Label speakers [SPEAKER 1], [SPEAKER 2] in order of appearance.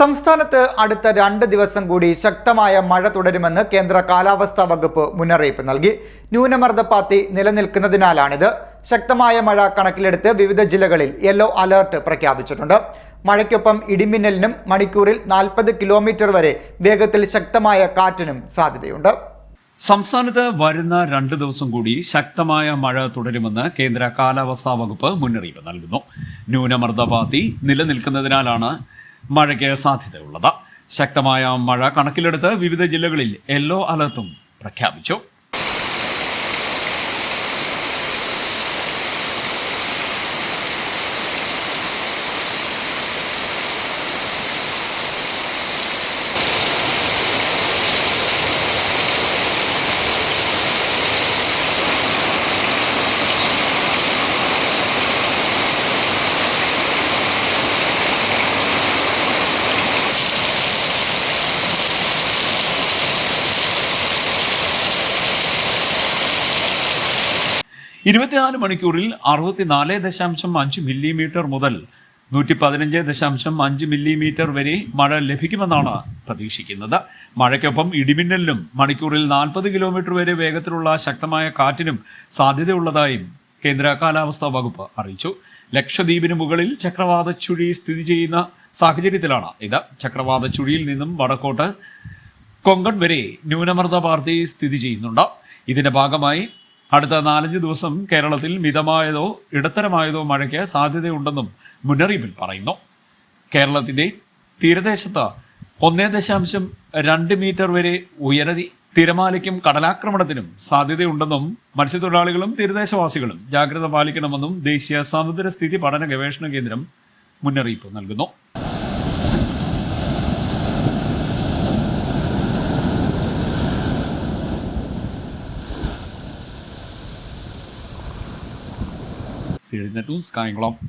[SPEAKER 1] സംസ്ഥാനത്ത് അടുത്ത രണ്ട് ദിവസം കൂടി ശക്തമായ മഴ തുടരുമെന്ന് കേന്ദ്ര കാലാവസ്ഥാ വകുപ്പ് മുന്നറിയിപ്പ് നൽകി ന്യൂനമർദ്ദപ്പാത്തി നിലനിൽക്കുന്നതിനാലാണിത് ശക്തമായ മഴ കണക്കിലെടുത്ത് വിവിധ ജില്ലകളിൽ യെല്ലോ അലേർട്ട് പ്രഖ്യാപിച്ചിട്ടുണ്ട് മഴയ്ക്കൊപ്പം ഇടിമിന്നലിനും മണിക്കൂറിൽ നാൽപ്പത് കിലോമീറ്റർ വരെ വേഗത്തിൽ ശക്തമായ കാറ്റിനും സാധ്യതയുണ്ട്
[SPEAKER 2] സംസ്ഥാനത്ത് വരുന്ന രണ്ട് ദിവസം കൂടി ശക്തമായ മഴ തുടരുമെന്ന് കേന്ദ്ര കാലാവസ്ഥാ വകുപ്പ് മുന്നറിയിപ്പ് നൽകുന്നു ന്യൂനമർദ്ദപാത്തി നിലനിൽക്കുന്നതിനാലാണ് മഴയ്ക്ക് സാധ്യതയുള്ളത് ശക്തമായ മഴ കണക്കിലെടുത്ത് വിവിധ ജില്ലകളിൽ യെല്ലോ അലർട്ടും പ്രഖ്യാപിച്ചു ഇരുപത്തിനാല് മണിക്കൂറിൽ അറുപത്തിനാല് ദശാംശം അഞ്ച് മില്ലിമീറ്റർ മുതൽ നൂറ്റി പതിനഞ്ച് ദശാംശം അഞ്ച് മില്ലിമീറ്റർ വരെ മഴ ലഭിക്കുമെന്നാണ് പ്രതീക്ഷിക്കുന്നത് മഴയ്ക്കൊപ്പം ഇടിമിന്നലിനും മണിക്കൂറിൽ നാൽപ്പത് കിലോമീറ്റർ വരെ വേഗത്തിലുള്ള ശക്തമായ കാറ്റിനും സാധ്യതയുള്ളതായും കേന്ദ്ര കാലാവസ്ഥാ വകുപ്പ് അറിയിച്ചു ലക്ഷദ്വീപിന് മുകളിൽ ചക്രവാത ചുഴി സ്ഥിതി ചെയ്യുന്ന സാഹചര്യത്തിലാണ് ഇത് ചക്രവാത ചുഴിയിൽ നിന്നും വടക്കോട്ട് കൊങ്കൺ വരെ ന്യൂനമർദ്ദ പാർത്തി സ്ഥിതി ചെയ്യുന്നുണ്ട് ഇതിന്റെ ഭാഗമായി അടുത്ത നാലഞ്ച് ദിവസം കേരളത്തിൽ മിതമായതോ ഇടത്തരമായതോ മഴയ്ക്ക് സാധ്യതയുണ്ടെന്നും മുന്നറിയിപ്പിൽ പറയുന്നു കേരളത്തിന്റെ തീരദേശത്ത് ഒന്നേ ദശാംശം രണ്ട് മീറ്റർ വരെ ഉയരതി തിരമാലയ്ക്കും കടലാക്രമണത്തിനും സാധ്യതയുണ്ടെന്നും മത്സ്യത്തൊഴിലാളികളും തീരദേശവാസികളും ജാഗ്രത പാലിക്കണമെന്നും ദേശീയ സമുദ്രസ്ഥിതി പഠന ഗവേഷണ കേന്ദ്രം മുന്നറിയിപ്പ് നൽകുന്നു എഴുതിയ ടൂൾസ്